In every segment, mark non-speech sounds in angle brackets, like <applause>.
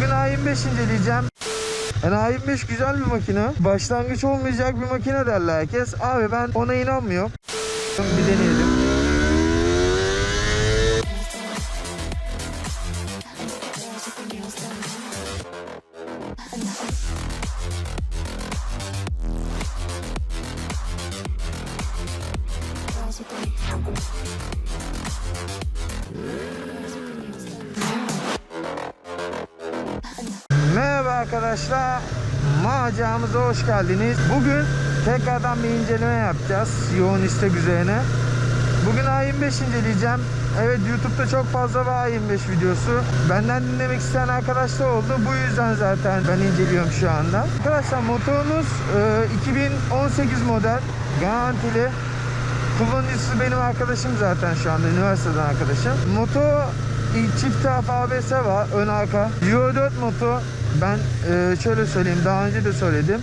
Bugün A25 inceleyeceğim. Yani A25 güzel bir makine. Başlangıç olmayacak bir makine derler herkes. Abi ben ona inanmıyorum. Bir deneyelim. Arkadaşlar. Maceramıza hoş geldiniz. Bugün tekrardan bir inceleme yapacağız. Yoğun istek üzerine. Bugün A25 inceleyeceğim. Evet YouTube'da çok fazla var A25 videosu. Benden dinlemek isteyen arkadaşlar oldu. Bu yüzden zaten ben inceliyorum şu anda. Arkadaşlar motorumuz e, 2018 model. Garantili. Kullanıcısı benim arkadaşım zaten şu anda üniversiteden arkadaşım. Motor ilk çift taraf ABS var ön arka. Euro 4 motor ben e, şöyle söyleyeyim daha önce de söyledim.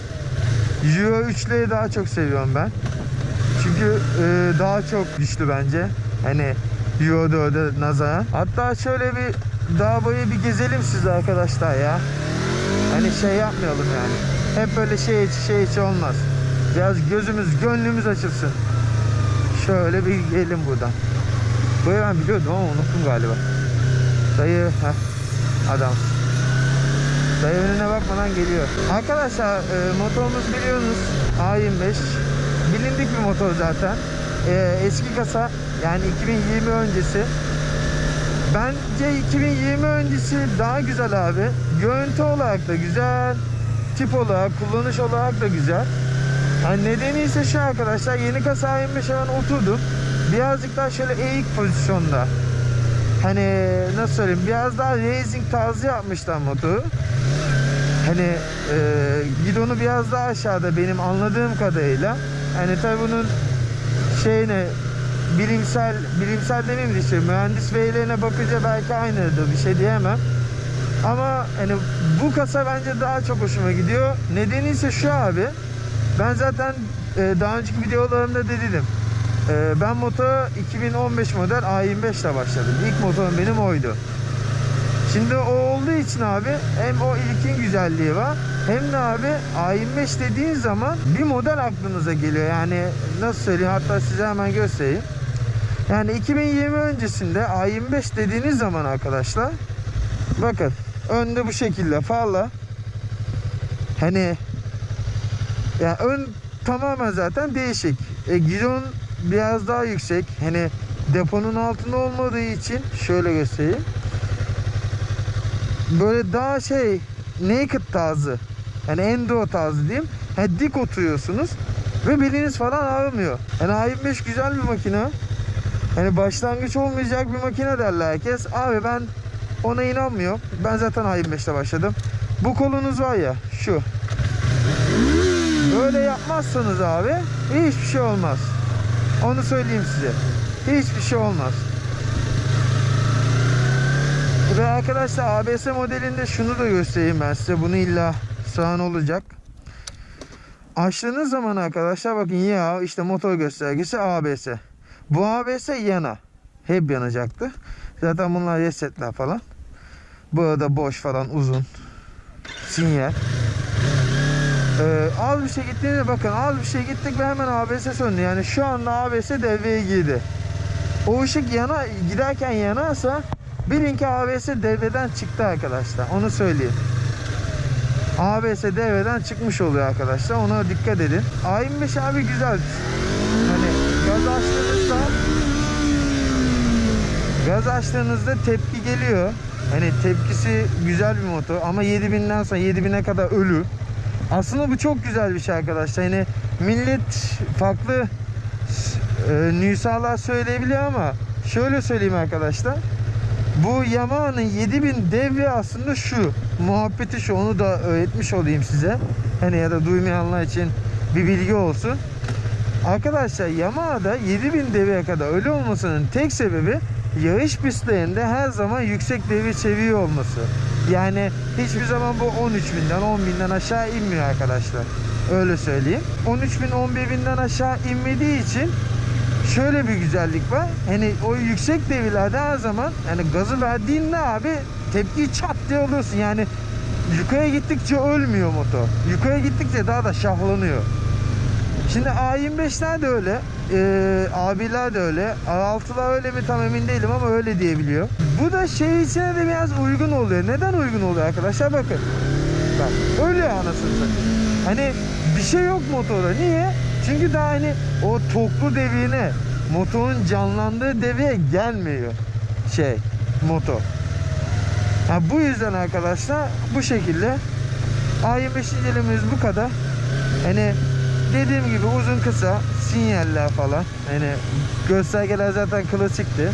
Euro 3'leri daha çok seviyorum ben. Çünkü e, daha çok güçlü bence. Hani Euro 4'e nazaran. Hatta şöyle bir dağ boyu bir gezelim siz arkadaşlar ya. Hani şey yapmayalım yani. Hep böyle şey içi şey içi olmaz. Biraz gözümüz gönlümüz açılsın. Şöyle bir gidelim buradan. Burayı ben biliyordum ama unuttum galiba. Dayı heh, adam. Dayı önüne bakmadan geliyor. Arkadaşlar e, motorumuz biliyorsunuz A25. Bilindik bir motor zaten. E, eski kasa yani 2020 öncesi. Bence 2020 öncesi daha güzel abi. Görüntü olarak da güzel. Tip olarak, kullanış olarak da güzel. Yani nedeni ise şu arkadaşlar yeni kasa A25 hemen oturdum. Birazcık daha şöyle eğik pozisyonda. Hani nasıl söyleyeyim biraz daha racing tarzı yapmışlar motoru. Hani e, gidonu biraz daha aşağıda benim anladığım kadarıyla. Hani tabi bunun şeyine bilimsel bilimsel demeyeyim de işte mühendis verilerine bakınca belki aynıdır bir şey diyemem. Ama hani bu kasa bence daha çok hoşuma gidiyor. Nedeni ise şu abi. Ben zaten e, daha önceki videolarımda da dedim. E, ben motora 2015 model A25 ile başladım. İlk motorum benim oydu. Şimdi o olduğu için abi hem o ilkin güzelliği var hem de abi A25 dediğin zaman bir model aklınıza geliyor. Yani nasıl söyleyeyim hatta size hemen göstereyim. Yani 2020 öncesinde A25 dediğiniz zaman arkadaşlar bakın önde bu şekilde farla hani yani ön tamamen zaten değişik. E, gidon biraz daha yüksek. Hani deponun altında olmadığı için şöyle göstereyim. Böyle daha şey naked tarzı. Yani endo tarzı diyeyim. Yani dik oturuyorsunuz ve beliniz falan ağrımıyor. Yani A25 güzel bir makine. Yani başlangıç olmayacak bir makine derler herkes. Abi ben ona inanmıyorum. Ben zaten A25'te başladım. Bu kolunuz var ya şu. Böyle yapmazsanız abi hiçbir şey olmaz. Onu söyleyeyim size. Hiçbir şey olmaz. Ve arkadaşlar ABS modelinde şunu da göstereyim ben size. Bunu illa sağın olacak. Açtığınız zaman arkadaşlar bakın ya işte motor göstergesi ABS. Bu ABS yana. Hep yanacaktı. Zaten bunlar resetler falan. Burada boş falan uzun. Sinyal. Ee, az bir şey gittiğinde bakın az bir şey gittik ve hemen ABS söndü. Yani şu anda ABS devreye girdi. O ışık yana giderken yanarsa bilin ki ABS devreden çıktı arkadaşlar. Onu söyleyeyim. ABS devreden çıkmış oluyor arkadaşlar. Ona dikkat edin. A25 abi güzel. Hani gaz açtığınızda gaz açtığınızda tepki geliyor. Hani tepkisi güzel bir motor ama 7000'den sonra 7000'e kadar ölü. Aslında bu çok güzel bir şey arkadaşlar. Hani millet farklı e, nüshalar söyleyebiliyor ama şöyle söyleyeyim arkadaşlar. Bu Yamaha'nın 7000 devri aslında şu. Muhabbeti şu. Onu da öğretmiş olayım size. Hani ya da duymayanlar için bir bilgi olsun. Arkadaşlar Yamaha'da 7000 devre kadar öyle olmasının tek sebebi yağış pistlerinde her zaman yüksek devir seviye olması. Yani hiçbir zaman bu 13.000'den 10.000'den aşağı inmiyor arkadaşlar. Öyle söyleyeyim. 13.000 11.000'den aşağı inmediği için şöyle bir güzellik var. Hani o yüksek devirlerde her zaman hani gazı verdiğinde abi tepkiyi çat diye alıyorsun. Yani yukarıya gittikçe ölmüyor motor. Yukarıya gittikçe daha da şahlanıyor. Şimdi A25'ler de öyle. Ee, abiler de öyle. A6'lar öyle mi tam emin değilim ama öyle diyebiliyor. Bu da şey içine de biraz uygun oluyor. Neden uygun oluyor arkadaşlar? Bakın. Bak öyle anasını. Hani bir şey yok motorda. Niye? Çünkü daha hani o toklu devirine motorun canlandığı deviye gelmiyor şey motor. Ha, bu yüzden arkadaşlar bu şekilde A25 incelememiz bu kadar. Hani dediğim gibi uzun kısa sinyaller falan. Hani göstergeler zaten klasikti.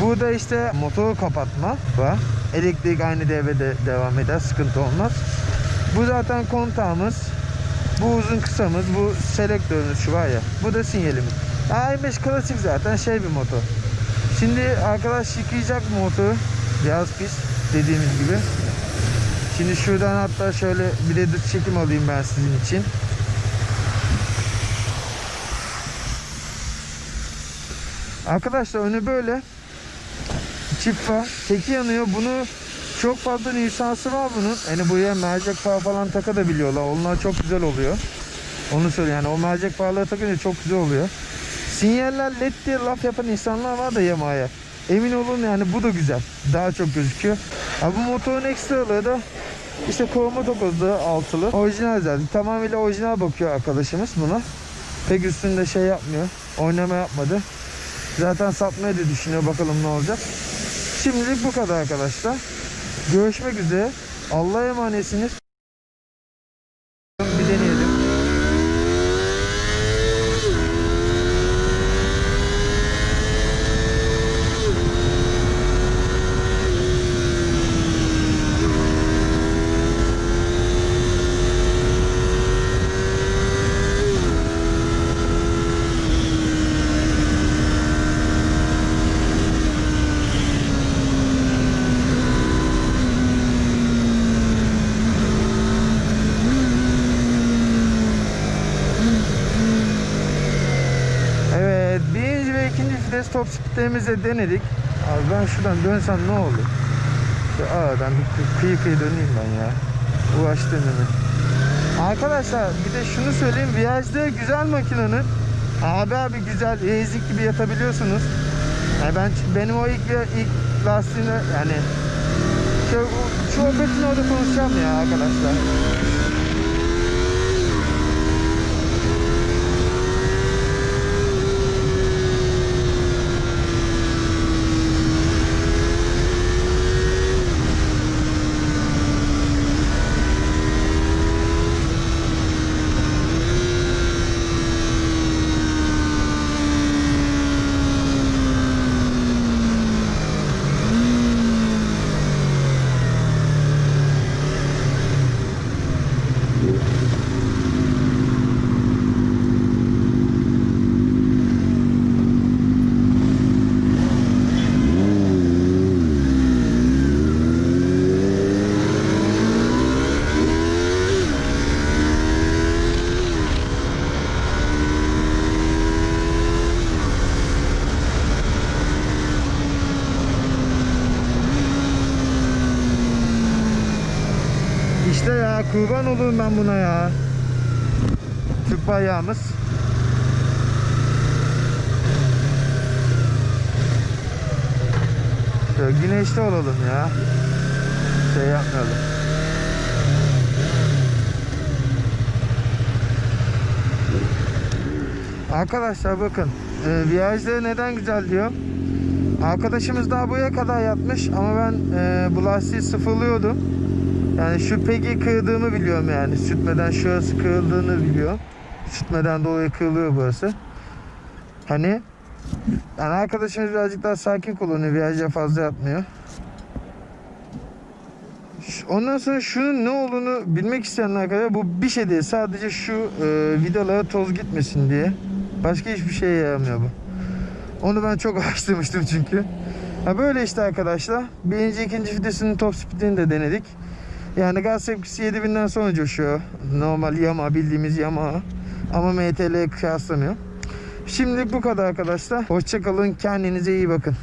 Burada işte motoru kapatma var. Elektrik aynı devrede devam eder. Sıkıntı olmaz. Bu zaten kontağımız. Bu uzun kısamız. Bu selektörümüz şu var ya. Bu da sinyalimiz. A25 klasik zaten şey bir motor. Şimdi arkadaş yıkayacak motoru. Biraz pis dediğimiz gibi. Şimdi şuradan hatta şöyle bir de çekim alayım ben sizin için. Arkadaşlar önü böyle. Çift var. Teki yanıyor. Bunu çok fazla lisansı var bunun. Hani buraya mercek far falan takabiliyorlar. Onlar çok güzel oluyor. Onu söyle yani o mercek farları takınca çok güzel oluyor. Sinyaller led diye laf yapan insanlar var da Yamaha'ya. Emin olun yani bu da güzel. Daha çok gözüküyor. Ha, bu motorun ekstraları da işte koruma tokozlu altılı. Orijinal zaten. Tamamıyla orijinal bakıyor arkadaşımız buna. Pek üstünde şey yapmıyor. Oynama yapmadı. Zaten satmayı da düşünüyor. Bakalım ne olacak. Şimdilik bu kadar arkadaşlar. Görüşmek üzere. Allah'a emanetsiniz. Bir deneyelim. Evet, birinci ve ikinci vites top speedlerimizi denedik. Abi ben şuradan dönsem ne olur? Şu aradan bir kı- kıyı kıyı döneyim ben ya. Uğraştım hemen. Arkadaşlar bir de şunu söyleyeyim. Virajda güzel makinenin. Abi abi güzel, ezik gibi yatabiliyorsunuz. Yani ben benim o ilk ilk lastiğine yani şu, şu orada konuşacağım ya arkadaşlar. İşte ya kurban olurum ben buna ya. Türk bayrağımız. Şöyle güneşte olalım ya. Şey yapmayalım. Arkadaşlar bakın. E, virajları neden güzel diyor. Arkadaşımız daha buraya kadar yatmış ama ben e, bu lastiği sıfırlıyordum. Yani şu pegi kırdığımı biliyorum yani. Sütmeden şurası kırıldığını biliyorum. Sütmeden dolayı kırılıyor burası. Hani yani arkadaşımız birazcık daha sakin kullanıyor. Viraja fazla yapmıyor. Ondan sonra şunun ne olduğunu bilmek isteyenler kadar bu bir şey değil. Sadece şu e, vidalara toz gitmesin diye. Başka hiçbir şeye yaramıyor bu. Onu ben çok <laughs> araştırmıştım çünkü. Ha böyle işte arkadaşlar. Birinci, ikinci vitesinin top speedini de denedik. Yani gaz tepkisi 7000'den sonra coşuyor. Normal Yamaha bildiğimiz Yamaha. Ama MTL'ye kıyaslanıyor. Şimdilik bu kadar arkadaşlar. Hoşçakalın. Kendinize iyi bakın.